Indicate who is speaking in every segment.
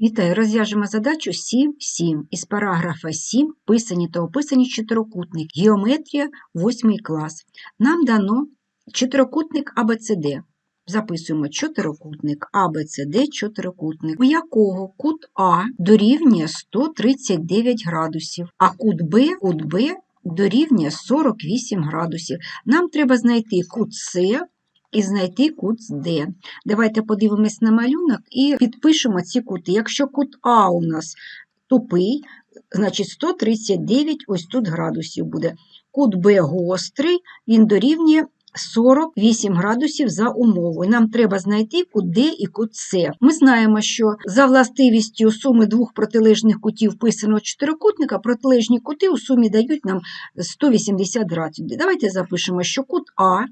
Speaker 1: Вітаю, розв'яжемо задачу 7.7 із параграфа 7 писані та описані чотирикутник. Геометрія 8 клас. Нам дано чотирикутник АБЦД. Записуємо чотирикутник АБЦД чотирикутник, у якого кут А дорівнює 139 градусів, а кут Б, кут Б дорівнює 48 градусів. Нам треба знайти кут С і знайти кут Д. Давайте подивимось на малюнок і підпишемо ці кути. Якщо кут А у нас тупий, значить 139 ось тут градусів буде. Кут Б гострий, він дорівнює 48 градусів за умовою. Нам треба знайти кут Д і кут С. Ми знаємо, що за властивістю суми двох протилежних кутів писаного чотирикутника протилежні кути у сумі дають нам 180 градусів. Давайте запишемо, що кут А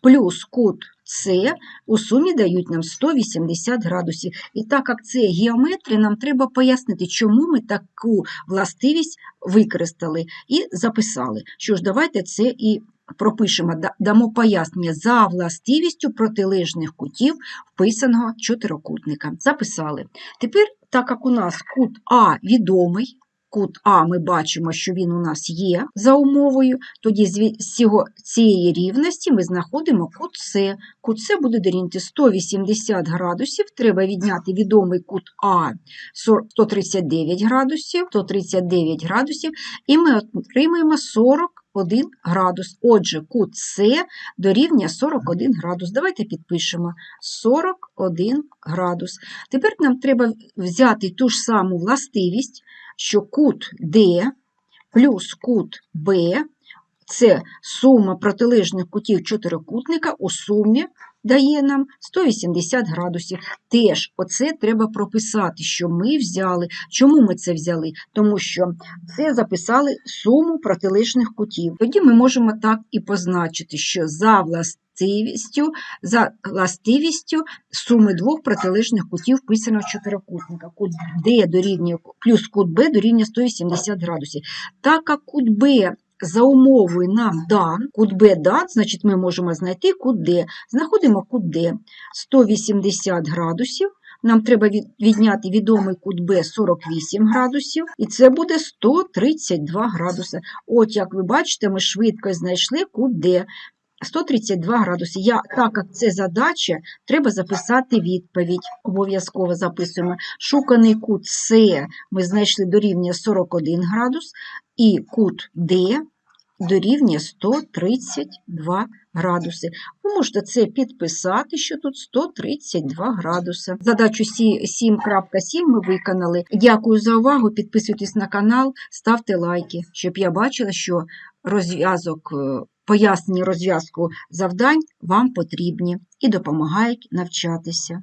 Speaker 1: плюс кут С у сумі дають нам 180 градусів. І так як це геометрія, нам треба пояснити, чому ми таку властивість використали і записали. Що ж, давайте це і пропишемо, дамо пояснення за властивістю протилежних кутів вписаного чотирикутника. Записали. Тепер, так як у нас кут А відомий, кут А ми бачимо, що він у нас є за умовою, тоді з цієї рівності ми знаходимо кут С. Кут С буде дорівнювати 180 градусів, треба відняти відомий кут А 139 градусів, 139 градусів, і ми отримаємо 41 градус. Отже, кут С дорівнює 41 градус. Давайте підпишемо 41 градус. Тепер нам треба взяти ту ж саму властивість, що кут D плюс кут B – це сума протилежних кутів чотирикутника у сумі дає нам 180 градусів. Теж оце треба прописати, що ми взяли. Чому ми це взяли? Тому що це записали суму протилежних кутів. Тоді ми можемо так і позначити, що за властивістю, за властивістю суми двох протилежних кутів писаного чотирикутника. Кут D дорівнює плюс кут B дорівнює 180 градусів. Так як кут B за умови нам дан, кут Б дан, значить ми можемо знайти кут Д. Знаходимо кут Д 180 градусів. Нам треба відняти відомий кут Б 48 градусів, і це буде 132 градуси. От, як ви бачите, ми швидко знайшли кут Д. 132 градуси. Я, так як це задача, треба записати відповідь. Обов'язково записуємо. Шуканий кут С ми знайшли дорівнює 41 градус, і кут Д дорівнює 132 градуси. Ви можете це підписати, що тут 132 градуси. Задачу сі- 7.7 ми виконали. Дякую за увагу. Підписуйтесь на канал, ставте лайки, щоб я бачила, що розв'язок, пояснення розв'язку завдань вам потрібні і допомагають навчатися.